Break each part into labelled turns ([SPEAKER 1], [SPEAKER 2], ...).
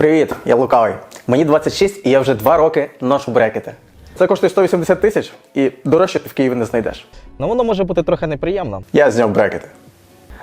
[SPEAKER 1] Привіт, я Лукавий. Мені 26 і я вже 2 роки ношу брекети. Це коштує 180 тисяч і дорожче ти в Києві не знайдеш.
[SPEAKER 2] Ну воно може бути трохи неприємно.
[SPEAKER 1] Я зняв брекети.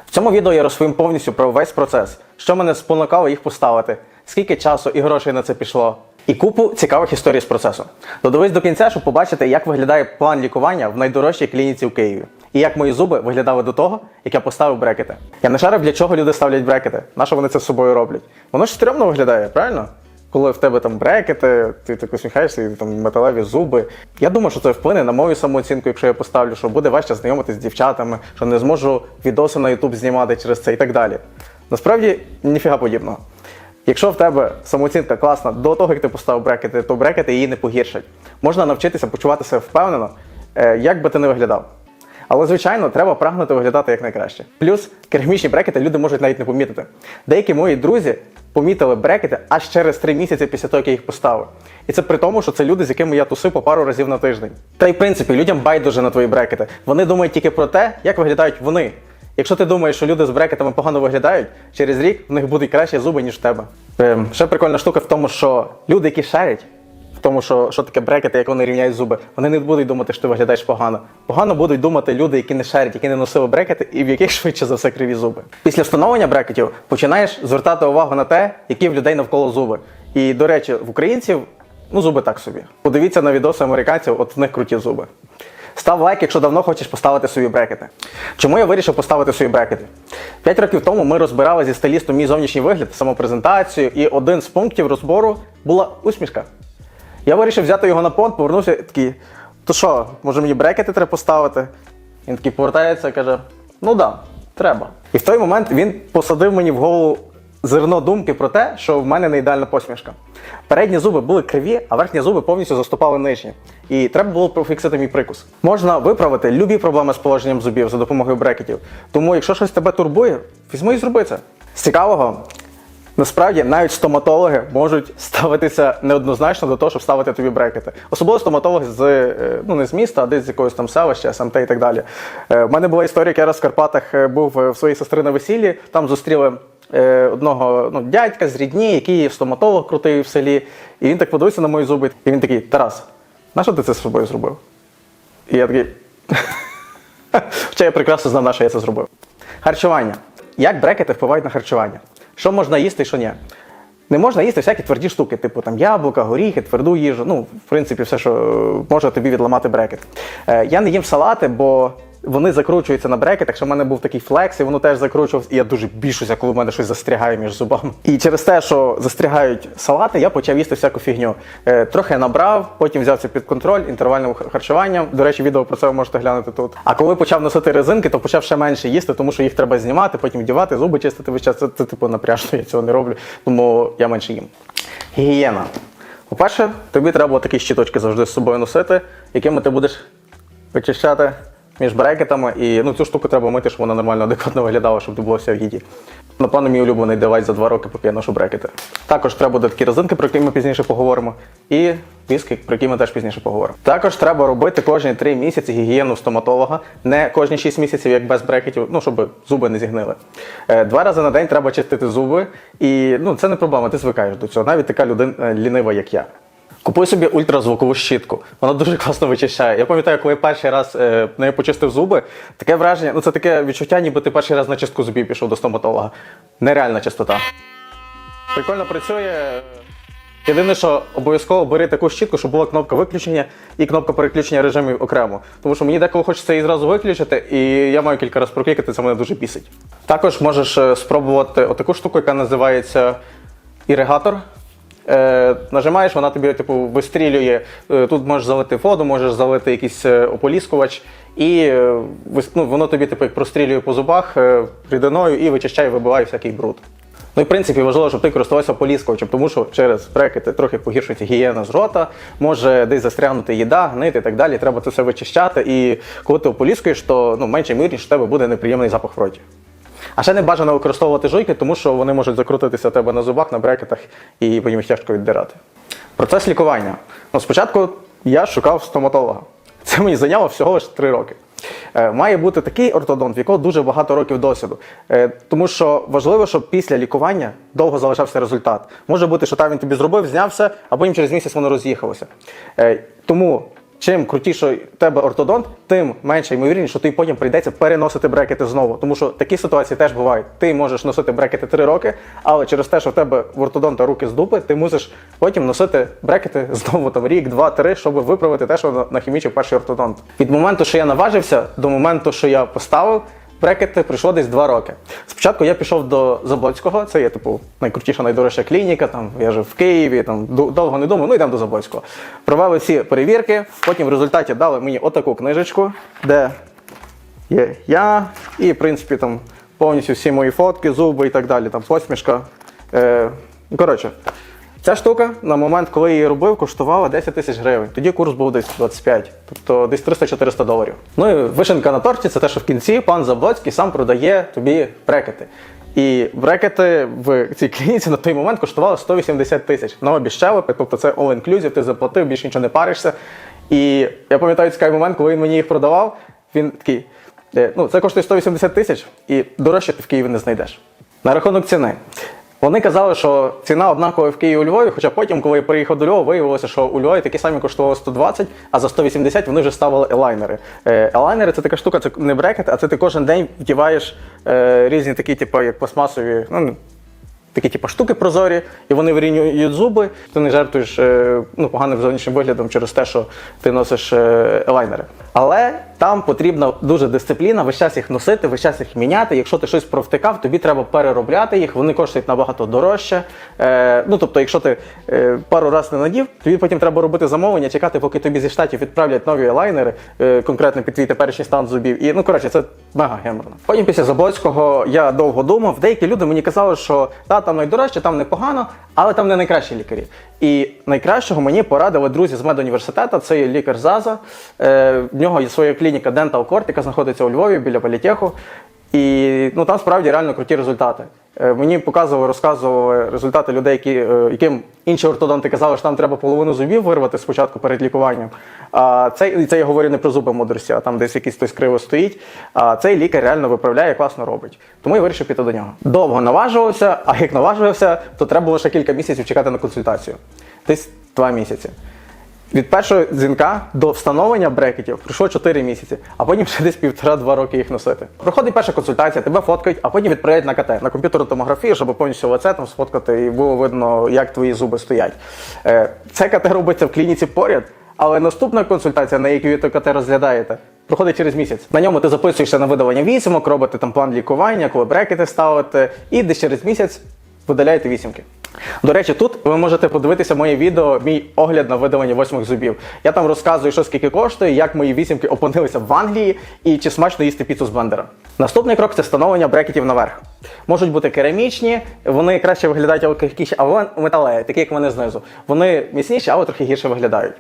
[SPEAKER 1] В цьому відео я розповім повністю про весь процес, що мене спонукало їх поставити, скільки часу і грошей на це пішло, і купу цікавих історій з процесу. Додивись до кінця, щоб побачити, як виглядає план лікування в найдорожчій клініці в Києві. І як мої зуби виглядали до того, як я поставив брекети. Я не шарив, для чого люди ставлять брекети, на що вони це з собою роблять. Воно ж стрьомно виглядає, правильно? Коли в тебе там брекети, ти так усміхаєшся, і там металеві зуби. Я думаю, що це вплине на мою самооцінку, якщо я поставлю, що буде важче знайомитись з дівчатами, що не зможу відоси на YouTube знімати через це і так далі. Насправді, ніфіга подібного. Якщо в тебе самооцінка класна до того, як ти поставив брекети, то брекети її не погіршать. Можна навчитися почуватися впевнено, е, як би ти не виглядав. Але, звичайно, треба прагнути виглядати якнайкраще. Плюс керамічні брекети люди можуть навіть не помітити. Деякі мої друзі помітили брекети аж через три місяці після того, як я їх поставив. І це при тому, що це люди, з якими я тусив по пару разів на тиждень. Та й в принципі людям байдуже на твої брекети. Вони думають тільки про те, як виглядають вони. Якщо ти думаєш, що люди з брекетами погано виглядають, через рік в них будуть кращі зуби, ніж в тебе. Ем, ще прикольна штука в тому, що люди, які шарять, тому, що, що таке брекети, як вони рівняють зуби, вони не будуть думати, що ти виглядаєш погано. Погано будуть думати люди, які не шарять, які не носили брекети, і в яких швидше за все криві зуби. Після встановлення брекетів починаєш звертати увагу на те, які в людей навколо зуби. І, до речі, в українців ну зуби так собі. Подивіться на відоси американців, от в них круті зуби. Став лайк, якщо давно хочеш поставити собі брекети. Чому я вирішив поставити собі брекети? П'ять років тому ми розбирали зі стилістом мій зовнішній вигляд, самопрезентацію, і один з пунктів розбору була усмішка. Я вирішив взяти його на понт, повернувся такий, то що, може мені брекети треба поставити? Він такий повертається і каже: ну да, треба. І в той момент він посадив мені в голову зерно думки про те, що в мене не ідеальна посмішка. Передні зуби були криві, а верхні зуби повністю заступали нижні. І треба було профіксити мій прикус. Можна виправити любі проблеми з положенням зубів за допомогою брекетів. Тому, якщо щось тебе турбує, візьми і зроби це. З цікавого, Насправді навіть стоматологи можуть ставитися неоднозначно до того, щоб ставити тобі брекети. Особливо стоматологи з е, ну не з міста, а десь з якогось там селища, СМТ і так далі. Е, В мене була історія, як я раз в Карпатах е, був е, в своїй сестри на весіллі. Там зустріли е, одного ну, дядька з рідні, який стоматолог крутий в селі. І він так подивився на мої зуби. І він такий: Тарас, на що ти це з собою зробив? І я такий. Хоча я прекрасно знав, на що я це зробив. Харчування. Як брекети впливають на харчування? Що можна їсти що ні? Не можна їсти всякі тверді штуки, типу там яблука, горіхи, тверду їжу. Ну, в принципі, все, що може тобі відламати брекет. Е, я не їм салати, бо вони закручуються на брекетах. Що в мене був такий флекс, і воно теж закручувався. І я дуже бішуся, коли в мене щось застрягає між зубами. І через те, що застрягають салати, я почав їсти всяку фігню. Е, трохи набрав, потім взяв це під контроль інтервальним харчуванням. До речі, відео про це ви можете глянути тут. А коли почав носити резинки, то почав ще менше їсти, тому що їх треба знімати, потім вдівати, зуби чистити весь час. Це, це типу напряжно, я цього не роблю, тому я менше їм. Гігієна. По-перше, тобі треба було такі щіточки завжди з собою носити, якими ти будеш вичищати між брекетами. І ну, цю штуку треба мити, щоб вона нормально адекватно виглядала, щоб не було все в їді. Напевно, мій улюблений девайс за два роки, поки я ношу брекети. Також треба буде такі резинки, про які ми пізніше поговоримо, і віски, про які ми теж пізніше поговоримо. Також треба робити кожні три місяці гігієну стоматолога, не кожні 6 місяців, як без брекетів, ну щоб зуби не зігнили. Е, Два рази на день треба чистити зуби, і ну це не проблема, ти звикаєш до цього. Навіть така людина е, лінива, як я. Купуй собі ультразвукову щітку. Вона дуже класно вичищає. Я пам'ятаю, коли я перший раз е, нею почистив зуби, таке враження, ну це таке відчуття, ніби ти перший раз на чистку зубів пішов до стоматолога. Нереальна чистота. Прикольно працює. Єдине, що обов'язково бери таку щітку, щоб була кнопка виключення і кнопка переключення режимів окремо. Тому що мені деколи хочеться її зразу виключити, і я маю кілька разів проклікати, це мене дуже бісить. Також можеш е, спробувати отаку штуку, яка називається іригатор. Е, нажимаєш, вона тобі типу вистрілює. Е, Тут можеш залити воду, можеш залити якийсь е, ополіскувач, і е, ну, воно тобі типу, прострілює по зубах рідиною і вичищає, вибиває всякий бруд. Ну в принципі важливо, щоб ти користувався ополіскувачем, тому що через брекети трохи погіршується гігієна з рота, може десь застрягнути їда, гнити і так далі. Треба це все вичищати. І коли ти ополіскуєш, то ну, менше ймовірніше, що в тебе буде неприємний запах в роті. А ще не бажано використовувати жуйки, тому що вони можуть закрутитися у тебе на зубах, на брекетах і потім їх тяжко віддирати. Процес лікування. Ну, спочатку я шукав стоматолога. Це мені зайняло всього лише 3 роки. Е, Має бути такий ортодонт, в якого дуже багато років досвіду. Е, Тому що важливо, щоб після лікування довго залишався результат. Може бути, що там він тобі зробив, знявся, а потім через місяць воно роз'їхалося. Е, Тому чим крутіший в тебе ортодонт, тим менше ймовірність, що ти потім прийдеться переносити брекети знову. Тому що такі ситуації теж бувають. Ти можеш носити брекети 3 роки, але через те, що в тебе в ортодонта руки з дупи, ти мусиш потім носити брекети знову там рік, два, три, щоб виправити те, що на- нахімічив перший ортодонт. Від моменту, що я наважився, до моменту, що я поставив. Брекети пройшло десь два роки. Спочатку я пішов до Заблоцького, це є типу найкрутіша, найдорожча клініка. Там я жив в Києві, там довго не думав, ну йдемо до Заблоцького. Провели всі перевірки. Потім в результаті дали мені отаку книжечку, де є я, і, в принципі, там повністю всі мої фотки, зуби і так далі, там посмішка. Е, коротше, ця штука на момент, коли я її робив, коштувала 10 тисяч гривень. Тоді курс був десь 25, тобто десь 300-400 доларів. Ну і вишенка на торті це те, що в кінці пан Заблоцький сам продає тобі брекети. І брекети в цій клініці на той момент коштували 180 тисяч. Нові щелепи, тобто це all inclusive, ти заплатив, більше нічого не паришся. І я пам'ятаю цікавий момент, коли він мені їх продавав, він такий. Е, Ну, це коштує 180 тисяч, і дорожче ти в Києві не знайдеш. На рахунок ціни. Вони казали, що ціна однакова в Києві у Львові, хоча потім, коли я приїхав до Львова, виявилося, що у Львові такі самі коштували 120, а за 180 вони вже ставили елайнери. Е, Елайнери це така штука, це не брекет, а це ти кожен день вдіваєш е, різні такі, типу, як пластмасові, ну, такі типу, штуки прозорі, і вони вирівнюють зуби. Ти не жертвуєш е, ну, поганим зовнішнім виглядом через те, що ти носиш елайнери. Але там потрібна дуже дисципліна, весь час їх носити, весь час їх міняти. Якщо ти щось провтикав, тобі треба переробляти їх, вони коштують набагато дорожче. Е, ну тобто, якщо ти е, пару разів не надів, тобі потім треба робити замовлення, чекати, поки тобі зі штатів відправлять нові елайнери, е, конкретно під твій теперішній стан зубів. І ну коротше, це мега геморно. Потім після Заблоцького я довго думав. Деякі люди мені казали, що та там найдорожче, там непогано, але там не найкращі лікарі. І найкращого мені порадили друзі з медуніверситету, це лікар Заза. Е, в нього є своя клініка Dental Court, яка знаходиться у Львові біля політеху. І ну, там справді реально круті результати. Е, Мені показували, розказували результати людей, які, е, яким інші ортодонти казали, що там треба половину зубів вирвати спочатку перед лікуванням. А це, це я говорю не про зуби мудрості, а там десь якийсь хтось криво стоїть. А цей лікар реально виправляє, класно робить. Тому я вирішив піти до нього. Довго наважувався, а як наважувався, то треба було ще кілька місяців чекати на консультацію. Десь два місяці. Від першого дзвінка до встановлення брекетів пройшло 4 місяці, а потім ще десь півтора-два роки їх носити. Проходить перша консультація, тебе фоткають, а потім відправляють на КТ, на комп'ютерну томографію, щоб повністю лице там сфоткати і було видно, як твої зуби стоять. Е, Це КТ робиться в клініці поряд, але наступна консультація, на якій ви КТ розглядаєте, проходить через місяць. На ньому ти записуєшся на видалення вісімок, робите там план лікування, коли брекети ставите, і десь через місяць видаляєте вісімки. До речі, тут ви можете подивитися моє відео, мій огляд на видалення восьмих зубів. Я там розказую, що скільки коштує, як мої вісімки опинилися в Англії і чи смачно їсти піцу з блендера. Наступний крок це встановлення брекетів наверх. Можуть бути керамічні, вони краще виглядають, але якісь, металеві, такі як вони знизу. Вони міцніші, але трохи гірше виглядають.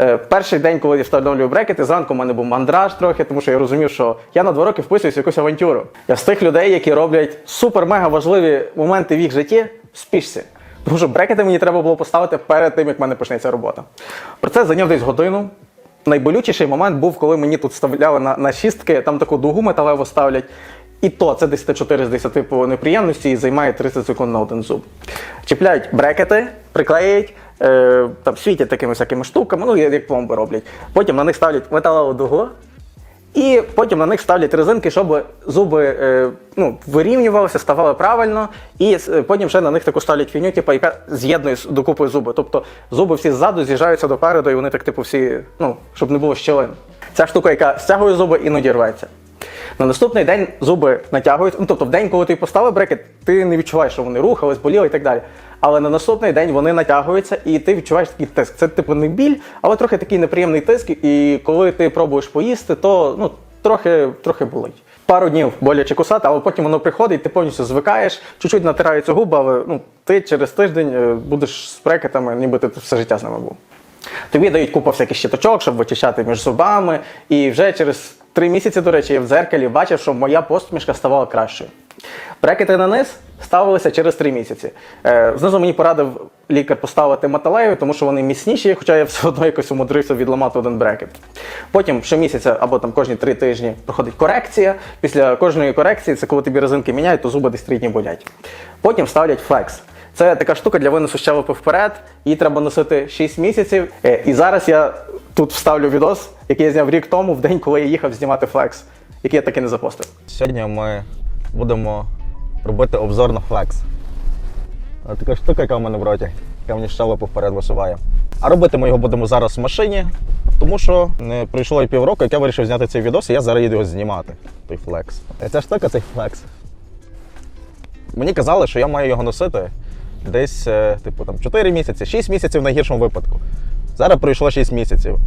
[SPEAKER 1] Е, перший день, коли я встановлював брекети, зранку в мене був мандраж трохи, тому що я розумів, що я на два роки вписуюся в якусь авантюру. Я з тих людей, які роблять супер-мега важливі моменти в їх житті спішці. Тому що брекети мені треба було поставити перед тим, як в мене почнеться робота. Процес зайняв десь годину. Найболючіший момент був, коли мені тут вставляли на, на шістки, там таку дугу металеву ставлять. І то це десь 4 з 10 по неприємності і займає 30 секунд на один зуб. Чіпляють брекети, приклеюють, е, там світять такими всякими штуками, ну як пломби роблять. Потім на них ставлять металеву дугу, і потім на них ставлять резинки, щоб зуби е, ну, вирівнювалися, ставали правильно, і е, потім ще на них таку ставлять фіню, типу, яка з'єднує докупи зуби. Тобто зуби всі ззаду з'їжджаються допереду, і вони так, типу, всі, ну, щоб не було щілин. Ця штука, яка стягує зуби, іноді рветься. На наступний день зуби натягують. Ну, тобто, в день, коли ти поставив брекет, ти не відчуваєш, що вони рухались, боліли і так далі. Але на наступний день вони натягуються, і ти відчуваєш такий тиск. Це типу не біль, але трохи такий неприємний тиск. І коли ти пробуєш поїсти, то ну, трохи, трохи болить. Пару днів боляче кусати, але потім воно приходить, ти повністю звикаєш, чуть-чуть натираються губи, але ну, ти через тиждень е, будеш з брекетами, ніби ти все життя з ними був. Тобі дають купу всяких щиточок, щоб вичищати між зубами. І вже через три місяці, до речі, я в дзеркалі бачив, що моя посмішка ставала кращою. Брекети на низ ставилися через три місяці. Е, знизу мені порадив лікар поставити металеві, тому що вони міцніші, хоча я все одно якось умудрився відламати один брекет. Потім щомісяця або там кожні три тижні проходить корекція. Після кожної корекції, це коли тобі резинки міняють, то зуби десь три дні болять. Потім ставлять флекс. Це така штука для виносу щелепи вперед. Її треба носити 6 місяців. Е, І зараз я тут вставлю відос, який я зняв рік тому, в день, коли я їхав знімати флекс, який я таки не запостив.
[SPEAKER 2] Сьогодні ми будемо робити обзор на флекс. Така штука, яка в мене в роті, яка мені щелепу вперед висуває. А робити ми його будемо зараз в машині, тому що не пройшло і півроку, як я вирішив зняти цей відос, і я зараз їду його знімати. Той флекс. Е, Ця штука, цей флекс. Мені казали, що я маю його носити десь, е, типу, там 4 місяці, 6 місяців в найгіршому випадку. Зараз пройшло 6 місяців.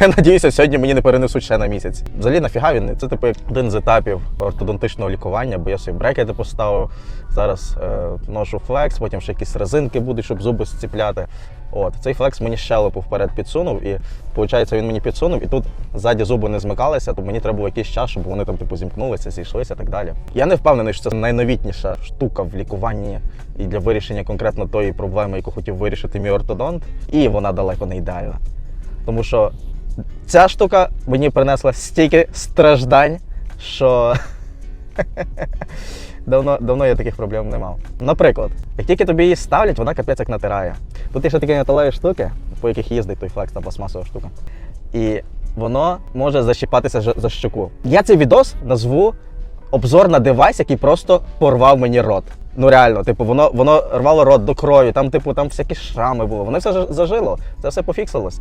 [SPEAKER 2] Надіюся, сьогодні мені не перенесуть ще на місяць. Взагалі, нафіга він? Це типу один з етапів ортодонтичного лікування, бо я собі брекети поставив. Зараз е, ношу флекс, потім ще якісь резинки будуть, щоб зуби зціпляти. От цей флекс мені щелепу вперед підсунув, і виходить, він мені підсунув, і тут ззаді зуби не змикалися, то мені треба було якийсь час, щоб вони там типу зімкнулися, зійшлися і так далі. Я не впевнений, що це найновітніша штука в лікуванні і для вирішення конкретно тої проблеми, яку хотів вирішити мій ортодонт, і вона далеко не ідеальна. Тому що ця штука мені принесла стільки страждань, що давно, давно я таких проблем не мав. Наприклад, як тільки тобі її ставлять, вона капець як натирає. Тут є ще такі металеві штуки, по яких їздить той флекс, та пластмасова штука. І воно може защіпатися за- щоку. Я цей відос назву обзор на девайс, який просто порвав мені рот. Ну реально, типу, воно, воно рвало рот до крові, там, типу, там всякі шрами було. Воно все зажило, це все пофіксилось.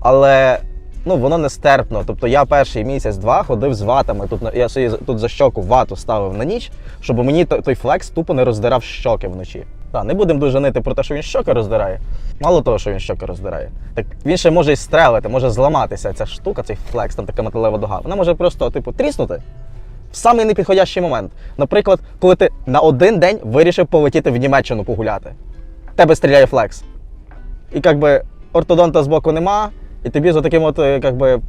[SPEAKER 2] Але ну, воно нестерпно. Тобто я перший місяць-два ходив з ватами. Тут я собі тут за щоку вату ставив на ніч, щоб мені той, флекс тупо не роздирав щоки вночі. Так, не будемо дуже нити про те, що він щоки роздирає. Мало того, що він щоки роздирає. Так він ще може і стрелити, може зламатися ця штука, цей флекс, там така металева дуга. Вона може просто, типу, тріснути в самий непідходящий момент. Наприклад, коли ти на один день вирішив полетіти в Німеччину погуляти. Тебе стріляє флекс. І якби ортодонта збоку нема, і тобі за таким от як би,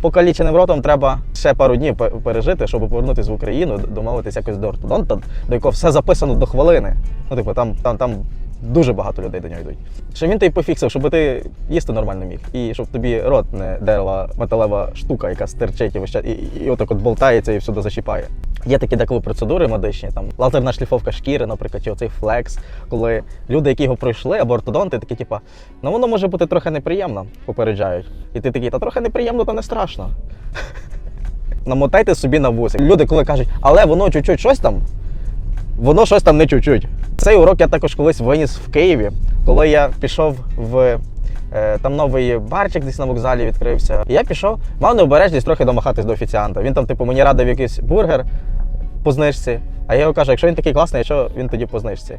[SPEAKER 2] покаліченим ротом треба ще пару днів пережити, щоб повернутися в Україну, домовитися якось до ортодонта, до якого все записано до хвилини. Ну, типу, там, там, там дуже багато людей до нього йдуть. Щоб він тобі пофіксив, щоб ти їсти нормально міг. І щоб тобі рот не дерла металева штука, яка стерчить і, і, і отак от болтається і всюди зачіпає. Є такі деколи процедури медичні, там лазерна шліфовка шкіри, наприклад, чи оцей флекс, коли люди, які його пройшли, або ортодонти, такі, типа, ну воно може бути трохи неприємно, попереджають. І ти такий, та трохи неприємно, та не страшно. Намотайте собі на вусик. Люди, коли кажуть, але воно чуть-чуть щось там, воно щось там не чуть-чуть. Цей урок я також колись виніс в Києві, коли я пішов в. е, Там новий барчик десь на вокзалі відкрився. Я пішов, мав необережність трохи домахатись до офіціанта. Він там, типу, мені радив якийсь бургер по знижці. А я його кажу, якщо він такий класний, що він тоді по знижці?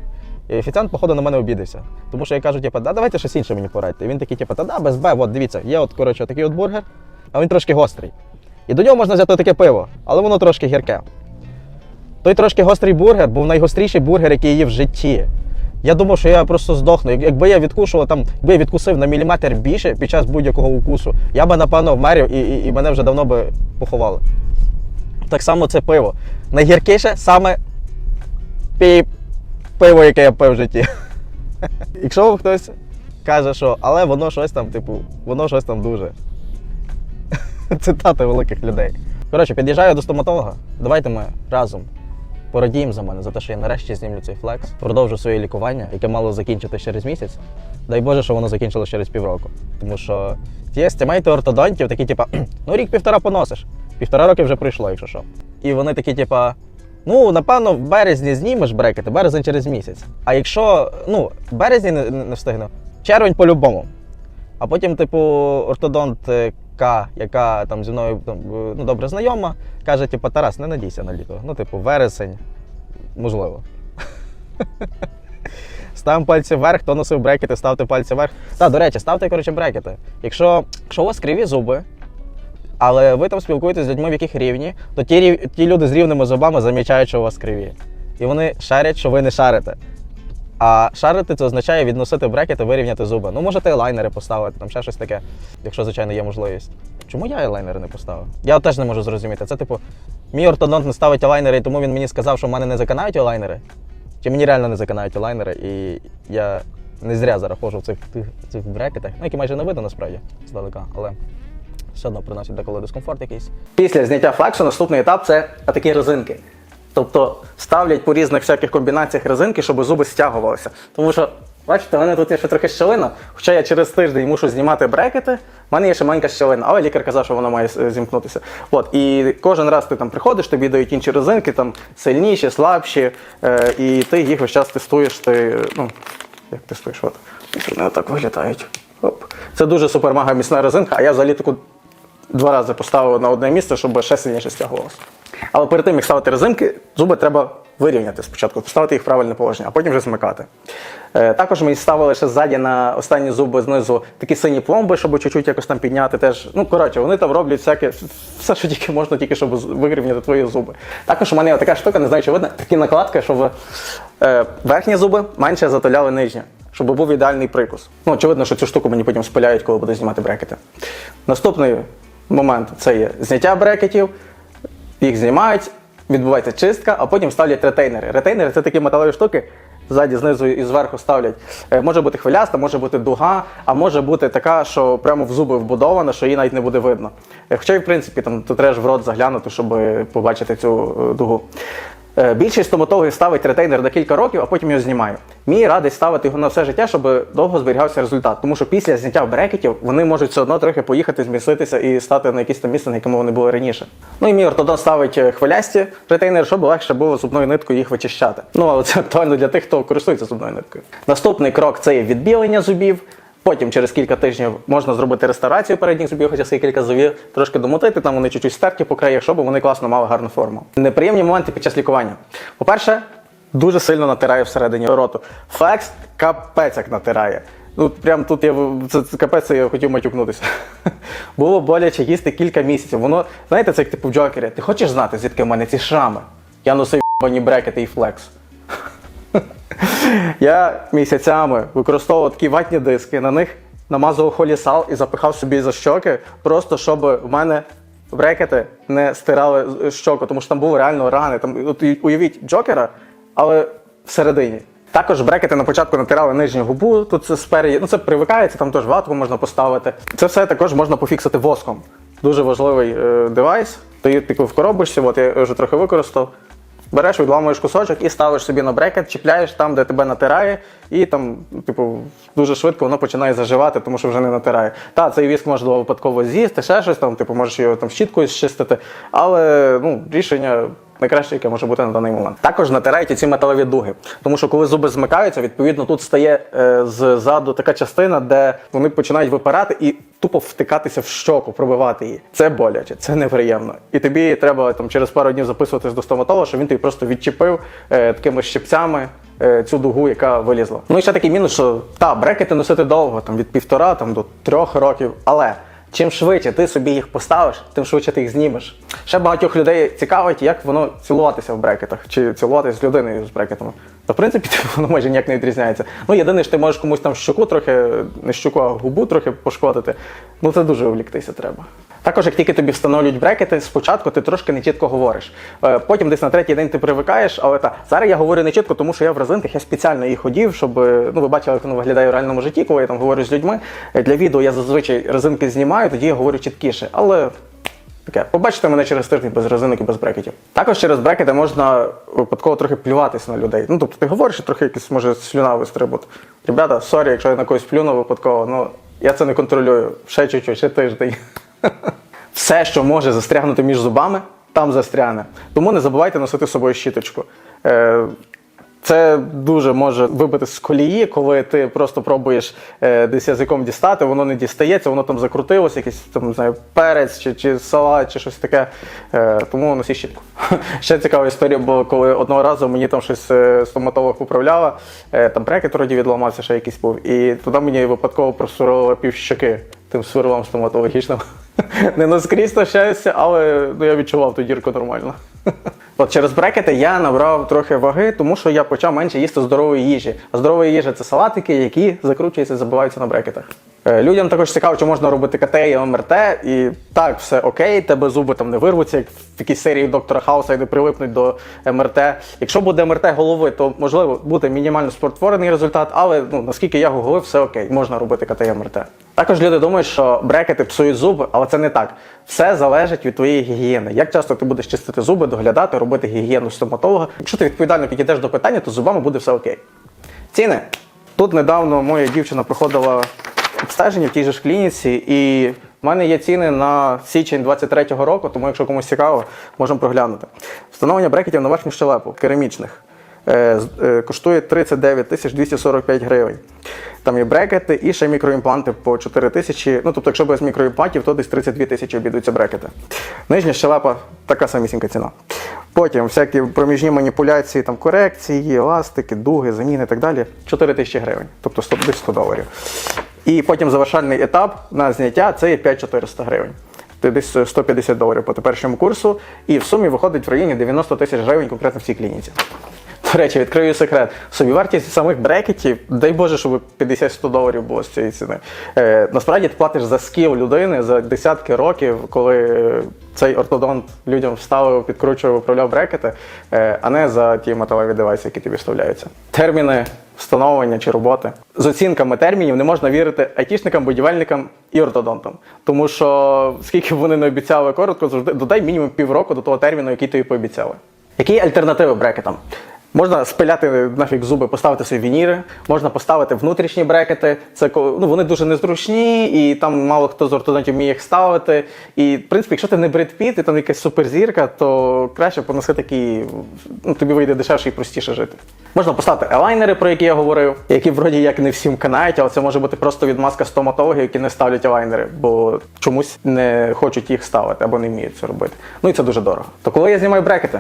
[SPEAKER 2] І офіціант, походу, на мене обідався. Тому що я кажу, типу, да, давайте щось інше мені порадьте. І він такий, типу, та да, без Б, от дивіться, є от, коротше, такий от бургер, а він трошки гострий. І до нього можна взяти таке пиво, але воно трошки гірке. Той трошки гострий бургер був найгостріший бургер, який їв в житті. Я думав, що я просто здохну. Якби я відкушував там, якби я відкусив на міліметр більше під час будь-якого укусу, я би напевно вмерів і, і, і мене вже давно би поховали. Так само це пиво. Найгіркіше саме пиво, яке я пив в житті. Якщо хтось каже, що але воно щось там, типу, воно щось там дуже. Цитати великих людей. Коротше, під'їжджаю до стоматолога. Давайте ми разом порадіємо за мене, за те, що я нарешті знімлю цей флекс, продовжу своє лікування, яке мало закінчити через місяць. Дай Боже, що воно закінчилось через півроку. Тому що є стімейти ортодонтів, такі, типа, ну рік-півтора поносиш. Півтора роки вже пройшло, якщо що. І вони такі, типа. Ну, напевно, в березні знімеш брекети, березень через місяць. А якщо ну, в березні не, не встигну, червень по-любому. А потім, типу, ортодонтка, яка там зі мною там, е, ну, добре знайома, каже: типу, Тарас, не надійся на літо. Ну, типу, вересень, можливо. Ставимо пальці вверх, хто носив брекети, ставте пальці вверх. Та, до речі, ставте коротше, брекети. Якщо, якщо у вас криві зуби, але ви там спілкуєтесь з людьми, в яких рівні, то ті, ті люди з рівними зубами замічають, що у вас криві. І вони шарять, що ви не шарите. А шарити це означає відносити брекети, вирівняти зуби. Ну, можете елайнери поставити, там ще щось таке, якщо, звичайно, є можливість. Чому я елайнери не поставив? Я теж не можу зрозуміти. Це типу, мій ортодонт не ставить елайнери, і тому він мені сказав, що в мене не заканають елайнери. Чи мені реально не заканають елайнери, і я не зря зараз ходжу в цих, тих, цих брекетах, ну, які майже не видно насправді здалека, але все одно приносять деколи дискомфорт якийсь.
[SPEAKER 1] Після зняття флексу наступний етап це такі резинки. Тобто ставлять по різних всяких комбінаціях резинки, щоб зуби стягувалися. Тому що, бачите, в мене тут є ще трохи щелина, хоча я через тиждень мушу знімати брекети, в мене є ще маленька щелина, але лікар казав, що вона має е, зімкнутися. От, і кожен раз ти там приходиш, тобі дають інші резинки, там сильніші, слабші, е, і ти їх весь час тестуєш. Ти, ну, як тестуєш? От. Вони отак виглядають. Оп. Це дуже супер-мага міцна резинка, а я взагалі таку два рази поставив на одне місце, щоб ще сильніше стягувалося. Але перед тим, як ставити резинки, зуби треба вирівняти спочатку, поставити їх в правильне положення, а потім вже змикати. Е, також ми ставили ще ззаді на останні зуби знизу такі сині пломби, щоб чуть-чуть якось там підняти. Теж. Ну, коротше, вони там роблять всяке, все, що тільки можна, тільки щоб вирівняти твої зуби. Також у мене є така штука, не знаю, чи видно, такі накладки, щоб е, верхні зуби менше затуляли нижні. Щоб був ідеальний прикус. Ну, очевидно, що цю штуку мені потім спиляють, коли буду знімати брекети. Наступний момент це є зняття брекетів, їх знімають, відбувається чистка, а потім ставлять ретейнери. Ретейнери це такі металеві штуки. Ззаді, знизу і зверху ставлять. Е, Може бути хвиляста, може бути дуга, а може бути така, що прямо в зуби вбудована, що її навіть не буде видно. Е, Хоча, й, в принципі, там то треба в рот заглянути, щоб побачити цю е, дугу. Е, Більшість стоматологів ставить ретейнер на кілька років, а потім його знімає. Мій радить ставити його на все життя, щоб довго зберігався результат. Тому що після зняття брекетів вони можуть все одно трохи поїхати, зміститися і стати на якісь там місце, на якому вони були раніше. Ну і мій ортодонт ставить е, хвилясті ретейнери, щоб легше було зубною ниткою їх вичищати. Ну але це актуально для тих, хто користується зубною ниткою. Наступний крок це є відбілення зубів. Потім через кілька тижнів можна зробити реставрацію передніх зубів, хоча є кілька зубів, трошки домотити, там вони чуть-чуть стерті по краях, щоб вони класно мали гарну форму. Неприємні моменти під час лікування. По-перше, дуже сильно натирає всередині роту. Флекс капець як натирає. Ну, прям тут я це, це капець, я хотів матюкнутися. Було боляче їсти кілька місяців. Воно, знаєте, це як типу в Джокері. Ти хочеш знати, звідки в мене ці шрами? Я носив ебані брекети і флекс. Я місяцями використовував такі ватні диски, на них намазував холісал і запихав собі за щоки, просто щоб в мене брекети не стирали щоку, тому що там були реально рани. Там, от, уявіть Джокера, але всередині. Також брекети на початку натирали нижню губу, тут це спереді, ну це привикається, там теж ватку можна поставити. Це все також можна пофіксити воском. Дуже важливий е, девайс. Ти типу в коробочці, от я вже трохи використав. Береш, відламуєш кусочок і ставиш собі на брекет, чіпляєш там, де тебе натирає, і там, типу, дуже швидко воно починає заживати, тому що вже не натирає. Та, цей віск можна випадково з'їсти, ще щось там, типу, можеш його там щіткою зчистити, але ну, рішення. Найкраще, яке може бути на даний момент. Також натирають ці металеві дуги. Тому що коли зуби змикаються, відповідно тут стає е, ззаду така частина, де вони починають випирати і тупо втикатися в щоку, пробивати її. Це боляче, це неприємно. І тобі треба там через пару днів записуватись до стоматолога, щоб він тобі просто відчепив е, такими щипцями. е, Цю дугу, яка вилізла. Ну і ще такий мінус, що та брекети носити довго, там від півтора там, до трьох років. Але чим швидше ти собі їх поставиш, тим швидше ти їх знімеш. Ще багатьох людей цікавить, як воно цілуватися в брекетах, чи цілуватися з людиною з брекетами. Та в принципі воно майже ніяк не відрізняється. Ну єдине, що ти можеш комусь там щоку трохи, не щоку, а губу трохи пошкодити. Ну це дуже увліктися треба. Також, як тільки тобі встановлюють брекети, спочатку ти трошки не чітко говориш. Е, Потім десь на третій день ти привикаєш, але та зараз я говорю не чітко, тому що я в резинках, я спеціально їх ходів, щоб е, ну ви бачили, як воно виглядає в реальному житті, коли я там говорю з людьми. Е, Для відео я зазвичай резинки знімаю, тоді я говорю чіткіше. Але таке, побачите мене через тиждень без резинок і без брекетів. Також через брекети можна випадково трохи плюватись на людей. Ну тобто ти говориш, і трохи якась може слюна вистрибути. Ребята, сорі, якщо я на когось плюну випадково, ну я це не контролюю. Ще чуть-чуть, ще тиждень. Все, що може застрягнути між зубами, там застрягне. Тому не забувайте носити з собою щіточку. Це дуже може вибити з колії, коли ти просто пробуєш е, десь язиком дістати, воно не дістається, воно там закрутилося, якийсь там не знаю, перець чи, чи салат, чи щось таке. Е, тому носі щітку. Ще цікава історія була, коли одного разу мені там щось е, стоматолог поправляла, е, там брекет вроді відламався, ще якийсь був. І туди мені випадково просурили півщаки тим сверлом стоматологічним. Не наскрізь на щастя, але ну, я відчував ту дірку нормально. От через брекети я набрав трохи ваги, тому що я почав менше їсти здорової їжі. А здорова їжа це салатики, які закручуються і забиваються на брекетах. Е, Людям також цікаво, чи можна робити КТ і МРТ, і так, все окей, тебе зуби там не вирвуться, як в якійсь серії доктора Хауса і не прилипнуть до МРТ. Якщо буде МРТ голови, то можливо буде мінімально спортворений результат, але ну, наскільки я гуглив, все окей, можна робити КТ і МРТ. Також люди думають, що брекети псують зуби, але це не так. Все залежить від твоєї гігієни. Як часто ти будеш чистити зуби, доглядати, робити гігієну стоматолога. Якщо ти відповідально підійдеш до питання, то з зубами буде все окей. Ціни. Тут недавно моя дівчина проходила обстеження в тій же ж клініці, і в мене є ціни на січень 23-го року, тому якщо комусь цікаво, можемо проглянути. Встановлення брекетів на верхню щелепу керамічних коштує 39 тисяч 245 гривень. Там є брекети і ще мікроімпланти по 4 тисячі. Ну тобто, якщо без мікроімплантів, то десь 32 тисячі обійдуться брекети. Нижня щелепа така самісінька ціна. Потім всякі проміжні маніпуляції, там корекції, еластики, дуги, заміни і так далі 4 тисячі гривень, тобто 100, десь 100 доларів. І потім завершальний етап на зняття це є 5400 гривень. Це десь 150 доларів по теперішньому курсу, і в сумі виходить в районі 90 тисяч гривень конкретно в цій клініці. До речі, відкрию секрет. Собівартість самих брекетів, дай Боже, щоб 50-100 доларів було з цієї ціни. Е, насправді ти платиш за скіл людини за десятки років, коли е, цей ортодонт людям вставив, підкручував, управляв брекети, е, а не за ті металеві девайси, які тобі вставляються. Терміни встановлення чи роботи. З оцінками термінів не можна вірити айтішникам, будівельникам і ортодонтам. Тому що скільки б вони не обіцяли коротко, завжди додай мінімум півроку до того терміну, який тобі пообіцяли. Які альтернативи брекетам? Можна спиляти нафіг зуби, поставити собі вініри, можна поставити внутрішні брекети. Це ну, вони дуже незручні, і там мало хто з ортодонтів вміє їх ставити. І, в принципі, якщо ти не Бред Піт, і там якась суперзірка, то краще поносити такі, ну, тобі вийде дешевше і простіше жити. Можна поставити елайнери, про які я говорив, які вроді як не всім канають, але це може бути просто відмазка стоматологів, які не ставлять елайнери, бо чомусь не хочуть їх ставити або не вміють це робити. Ну і це дуже дорого. То коли я знімаю брекети?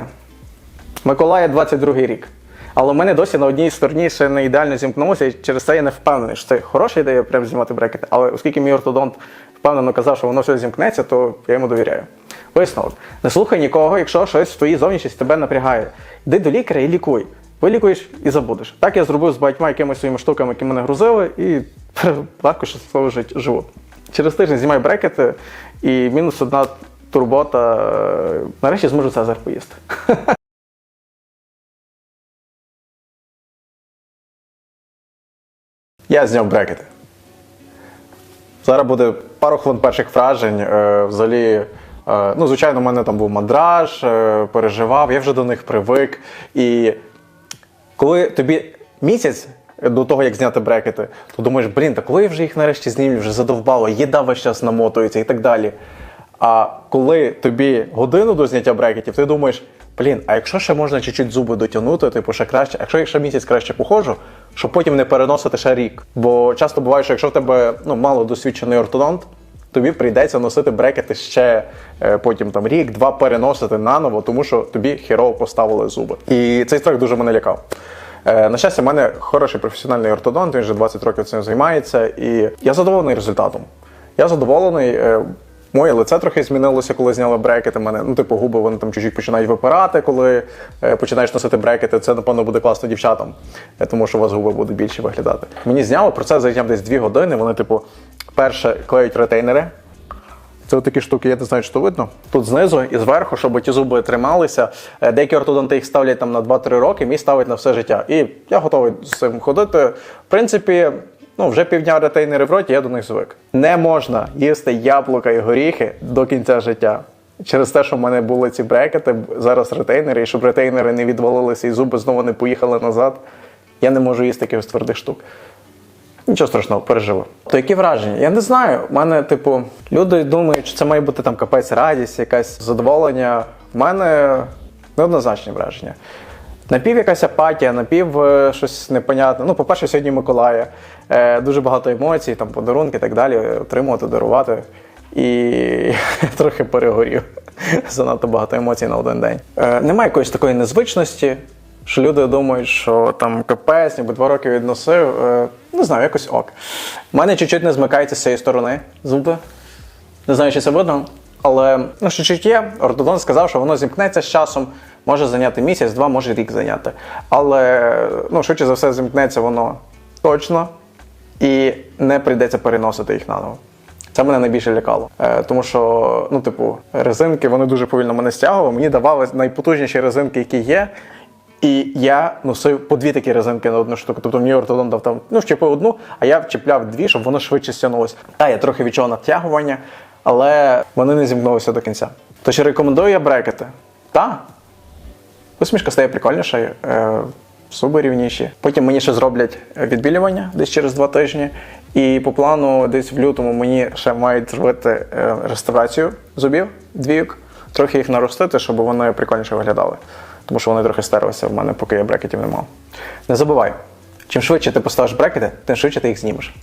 [SPEAKER 1] Миколая 22 рік. Але в мене досі на одній стороні ще не ідеально зімкнулося, і через це я не впевнений, що це хороша ідея прям знімати брекети. Але оскільки мій ортодонт впевнено казав, що воно все зімкнеться, то я йому довіряю. Висновок. Не слухай нікого, якщо щось в твоїй зовнішності тебе напрягає. Йди до лікаря і лікуй. Вилікуєш і забудеш. Так я зробив з багатьма якимись своїми штуками, які мене грузили, і легко щасливо живу. Через тиждень знімаю брекети, і мінус одна турбота. е, Нарешті зможу Цезар поїсти. Я зняв брекети. Зараз буде пару хвилин перших вражень. Е, взагалі, е, ну, звичайно, у мене там був мандраж, е, переживав, я вже до них привик. І коли тобі місяць до того, як зняти брекети, то думаєш, блін, та коли я вже їх нарешті знімлю, вже задовбало, їда весь час намотується і так далі. А коли тобі годину до зняття брекетів, ти думаєш, блін, а якщо ще можна чуть-чуть зуби дотягнути, типу ще краще, якщо я ще місяць краще походжу, щоб потім не переносити ще рік. Бо часто буває, що якщо в тебе ну, мало досвідчений ортодонт, тобі прийдеться носити брекети ще е, потім там рік-два переносити наново, тому що тобі хірово поставили зуби. І цей страх дуже мене лякав. Е, На щастя, в мене хороший професіональний ортодонт, він вже 20 років цим займається, і я задоволений результатом. Я задоволений. Моє лице трохи змінилося, коли зняли брекети. Мене, ну, типу, губи вони там чуть-чуть починають випирати, коли е, починаєш носити брекети. Це, напевно, буде класно дівчатам, е, тому що у вас губи будуть більше виглядати. Мені зняли процес зайняв десь 2 години. Вони, типу, перше клеють ретейнери. Це такі штуки, я не знаю, чи то видно. Тут знизу і зверху, щоб ті зуби трималися. Е, Деякі ортодонти їх ставлять там на 2-3 роки, мій ставить на все життя. І я готовий з цим ходити. В принципі, ну вже півдня ретейнери в роті, я до них звик. Не можна їсти яблука і горіхи до кінця життя. Через те, що в мене були ці брекети, зараз ретейнери, і щоб ретейнери не відвалилися і зуби знову не поїхали назад. Я не можу їсти якихось твердих штук. Нічого страшного, переживу. То які враження? Я не знаю. У мене, типу, люди думають, що це має бути там капець радість, якесь задоволення. У мене неоднозначні враження. Напів якась апатія, напів е, щось непонятне. Ну, по-перше, сьогодні Миколая. Е, дуже багато емоцій, там подарунки і так далі, отримувати, дарувати. І трохи перегорів. Занадто багато емоцій на один день. Е, немає якоїсь такої незвичності, що люди думають, що там капець, ніби два роки відносив. Е, не знаю, якось ок. У мене чуть-чуть не змикається з цієї сторони зуби. Не знаю, чи це видно. Але ну, що чуть є, ортодонт сказав, що воно зімкнеться з часом, може зайняти місяць, два, може рік зайняти. Але ну, швидше за все, зімкнеться воно точно. і не прийдеться переносити їх наново. Це мене найбільше лякало. Е, тому що, ну, типу, резинки вони дуже повільно мене стягували. Мені давали найпотужніші резинки, які є. І я носив по дві такі резинки на одну штуку. Тобто мені ортодон дав там, ну, вчепив одну, а я вчепляв дві, щоб воно швидше стягнулося. Так, я трохи відчув натягування, але вони не зімкнулися до кінця. То чи рекомендую я брекети? Так. Усмішка стає прикольніша, е, зуби рівніші. Потім мені ще зроблять відбілювання десь через два тижні. І по плану, десь в лютому мені ще мають зробити е, реставрацію зубів, двійок, трохи їх наростити, щоб вони прикольніше виглядали. Тому що вони трохи стерлися в мене, поки я брекетів не мав. Не забувай, чим швидше ти поставиш брекети, тим швидше ти їх знімеш.